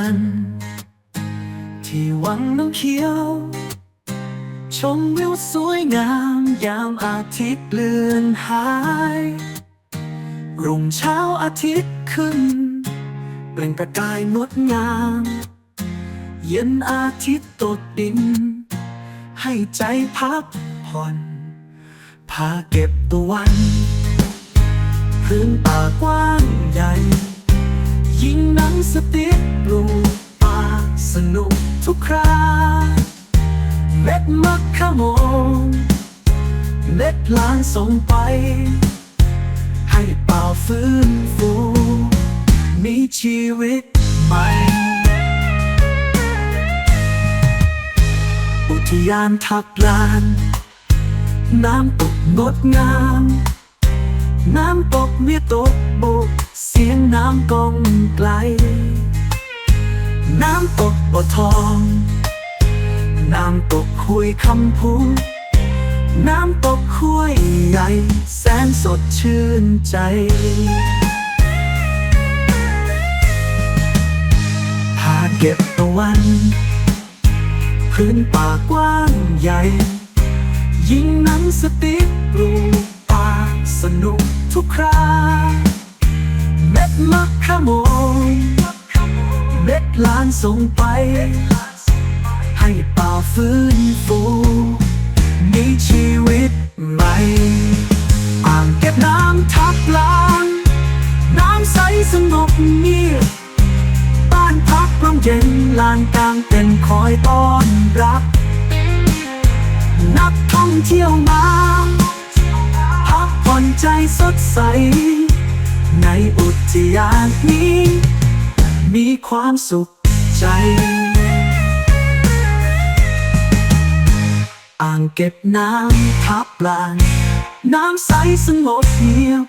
วัน ที่วังน้ำเขียว ชมวิวสวยงามยามอาทิตย์เลือนหายรุ่งเช้าอาทิตย์ขึ้น เปล่งประกายงดงาม เย็นอาทิตย์ตกดิน ให้ใจพักผ่อนพาเก็บตะวัน พื้นป่ากว้างใหญ่ยิงหนัง สติปลูกป่าสนุกทุกคราเม็ดมักขโมงเม็ดลานส่งไป ให้เป่าฟื้นฟู มีชีวิตใหม่ อุทยานทับลาน น้ำตกงดงาม น้ำตกเมียตกโบก เสียงน้ำกองไกล น้ำตกบ่อทอง น้ำตกคุยคำพูน้ำตกห้วยใหญ่ แสนสดชื่นใจพาเก็บตะวัน พื้นป่ากว้างใหญ่ ยิงนังสติ๊ ทุกคราเม็ดมักขโมยเม็ดลานส่งไป ให้ป่าฟื้นฟูมีชีวิตใหม่ อ่างเก็บน้ำทับลานน้ำใสสงบเงียบบ้านพักร่มเย็นลานกลางเต็นคอยต้อนรับ นักท่องเที่ยวมา อนใจสดใส ในอุทยานนี้ มีความสุขใจ อ่างเก็บน้ำทับลาน น้ำใสสงบเงียบ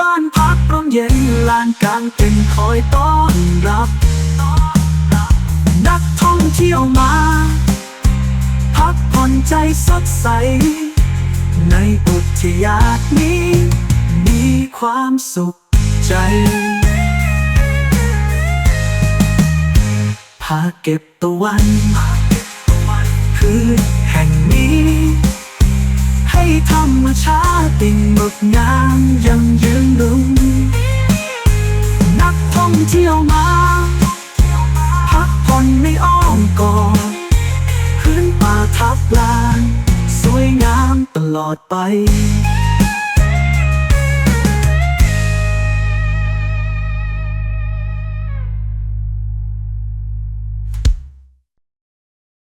บ้านพักร่มเย็นลานกลางเต็นท์คอยต้อนรับ นักท่องเที่ยวมา พักผ่อนใจสดใส ในอุทยานนี้ มีความสุขใจ พาเก็บตะวันพื้นแห่งนี้ ให้ธรรมชาติงงดงามยังยืนรุ่งนักท่องเที่ยวมา ตลอดไป